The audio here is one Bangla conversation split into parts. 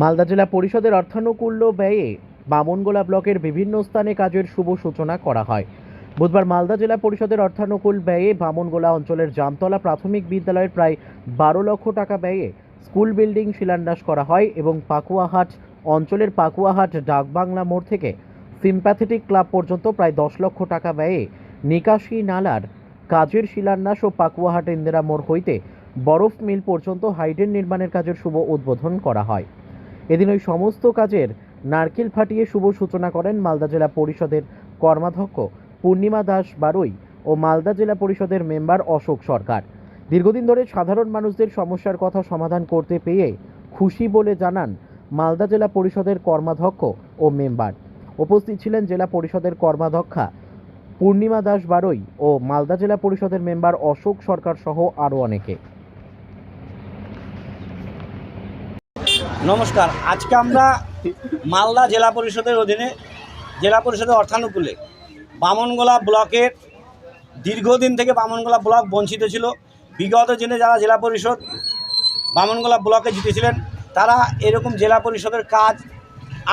মালদা জেলা পরিষদের অর্থানুকূল্য ব্যয়ে বামনগোলা ব্লকের বিভিন্ন স্থানে কাজের শুভ সূচনা করা হয়। বুধবার মালদা জেলা পরিষদের অর্থানুকূল ব্যয়ে বামনগোলা অঞ্চলের জামতলা প্রাথমিক বিদ্যালয়ের প্রায় বারো লক্ষ টাকা ব্যয়ে স্কুল বিল্ডিং শিলান্যাস করা হয় এবং পাকুয়াহাট অঞ্চলের পাকুয়াহাট ডাকবাংলা মোড় থেকে সিম্প্যাথেটিক ক্লাব পর্যন্ত প্রায় দশ লক্ষ টাকা ব্যয়ে নিকাশি নালার কাজের শিলান্যাস ও পাকুয়াহাট ইন্দিরা মোড় হইতে বরফ মিল পর্যন্ত হাইডেন নির্মাণের কাজের শুভ উদ্বোধন করা হয়। এদিন ওই সমস্ত কাজের নারকেল ফাটিয়ে শুভ সূচনা করেন মালদা জেলা পরিষদের কর্মাধ্যক্ষ পূর্ণিমা দাস বারুই ও মালদা জেলা পরিষদের মেম্বার অশোক সরকার। দীর্ঘদিন ধরে সাধারণ মানুষদের সমস্যার কথা সমাধান করতে পেয়ে খুশি বলে জানান মালদা জেলা পরিষদের কর্মাধ্যক্ষ ও মেম্বার। উপস্থিত ছিলেন জেলা পরিষদের কর্মাধ্যক্ষা পূর্ণিমা দাস বারুই ও মালদা জেলা পরিষদের মেম্বার অশোক সরকার সহ আরও অনেকে। নমস্কার, আজকে আমরা মালদা জেলা পরিষদের অধীনে জেলা পরিষদের অর্থানুকূলে বামনগোলা ব্লকের দীর্ঘদিন থেকে বামনগোলা ব্লক বঞ্চিত ছিল। বিগত দিনে যারা জেলা পরিষদ বামনগোলা ব্লকে জিতেছিলেন, তারা এরকম জেলা পরিষদের কাজ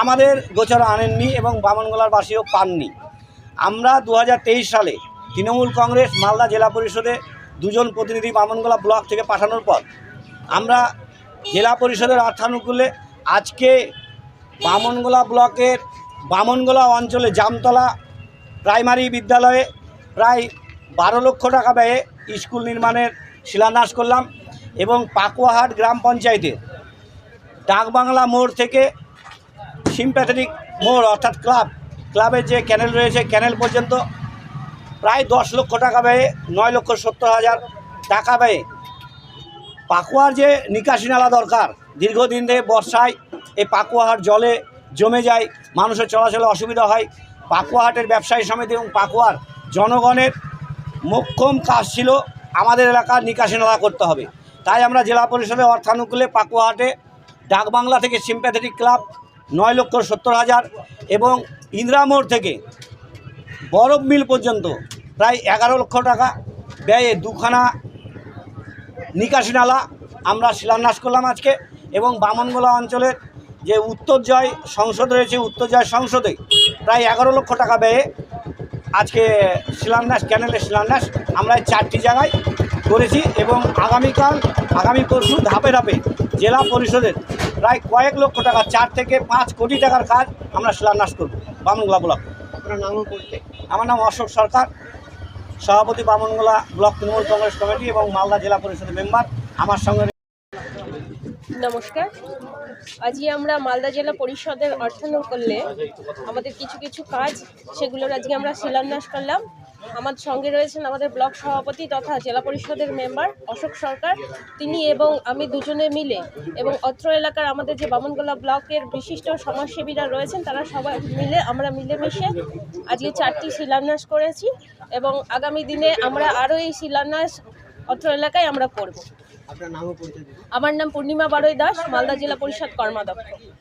আমাদের গোচরে আনেননি এবং বামনগোলার বাসীও পাননি। আমরা দু হাজার তেইশ সালে তৃণমূল কংগ্রেস মালদা জেলা পরিষদে দুজন প্রতিনিধি বামনগোলা ব্লক থেকে পাঠানোর পর আমরা জেলা পরিষদের অর্থানুকূলে আজকে বামনগোলা ব্লকের বামনগোলা অঞ্চলে জামতলা প্রাইমারি বিদ্যালয়ে প্রায় বারো লক্ষ টাকা ব্যয়ে স্কুল নির্মাণের শিলান্যাস করলাম এবং পাকুয়াহাট গ্রাম পঞ্চায়েতে ডাকবাংলা মোড় থেকে সিম্প্যাথেটিক মোড় অর্থাৎ ক্লাব, ক্লাবের যে ক্যানেল রয়েছে, ক্যানেল পর্যন্ত প্রায় দশ লক্ষ টাকা ব্যয়ে নয় লক্ষ সত্তর হাজার টাকা ব্যয়ে পাকুয়ার যে নিকাশি নালা দরকার, দীর্ঘদিন ধরে বর্ষায় এই পাকুয়াহাট জলে জমে যায়, মানুষের চলাচলে অসুবিধা হয়। পাকুয়াহাটের ব্যবসায়ী সমিতি এবং পাকুয়ার জনগণের মোক্ষম কাজ ছিল আমাদের এলাকার নিকাশি নালা করতে হবে। তাই আমরা জেলা পরিষদের অর্থানুকূলে পাকুয়াহাটে ডাকবাংলা থেকে সিম্প্যাথেটিক ক্লাব নয় লক্ষ সত্তর হাজার এবং ইন্দিরা মোড় থেকে বরফ মিল পর্যন্ত প্রায় এগারো লক্ষ টাকা ব্যয়ে দুখানা নিকাশি নালা আমরা শিলান্যাস করলাম আজকে এবং বামনগোলা অঞ্চলের যে উত্তর জয় সংসদ রয়েছে উত্তর জয় সংসদে প্রায় এগারো লক্ষ টাকা ব্যয়ে আজকে শিলান্যাস ক্যানেলের শিলান্যাস আমরা এই চারটি জায়গায় করেছি এবং আগামীকাল আগামী পরশু ধাপে ধাপে জেলা পরিষদের প্রায় কয়েক লক্ষ টাকা চার থেকে পাঁচ কোটি টাকার কাজ আমরা শিলান্যাস করব বামনগোলা ব্লক। আমার নাম অশোক সরকার। সভাপতি Bamangola block Trinamool Congress committee এবং মালদা জেলা পরিষদের মেম্বার, আমার সঙ্গে নমস্কার। আজকে আমরা মালদা জেলা পরিষদের অর্থানুকূল্যে আমাদের কিছু কিছু কাজ, সেগুলোর আজকে আমরা শিলান্যাস করলাম। আমার সঙ্গে রয়েছেন আমাদের ব্লক সভাপতি তথা জেলা পরিষদের মেম্বার অশোক সরকার। তিনি এবং আমি দুজনে মিলে এবং অত্র এলাকার আমাদের যে বামনগোলা ব্লকের বিশিষ্ট সমাজসেবীরা রয়েছেন তারা সবাই মিলে আমরা মিলেমিশে আজকে চারটি শিলান্যাস করেছি এবং আগামী দিনে আমরা আরও এই শিলান্যাস অত্র এলাকায় আমরা করব। আমার নাম পূর্ণিমা বারৈ দাস মালদা জেলা পরিষদ কর্মাধ্যক্ষ।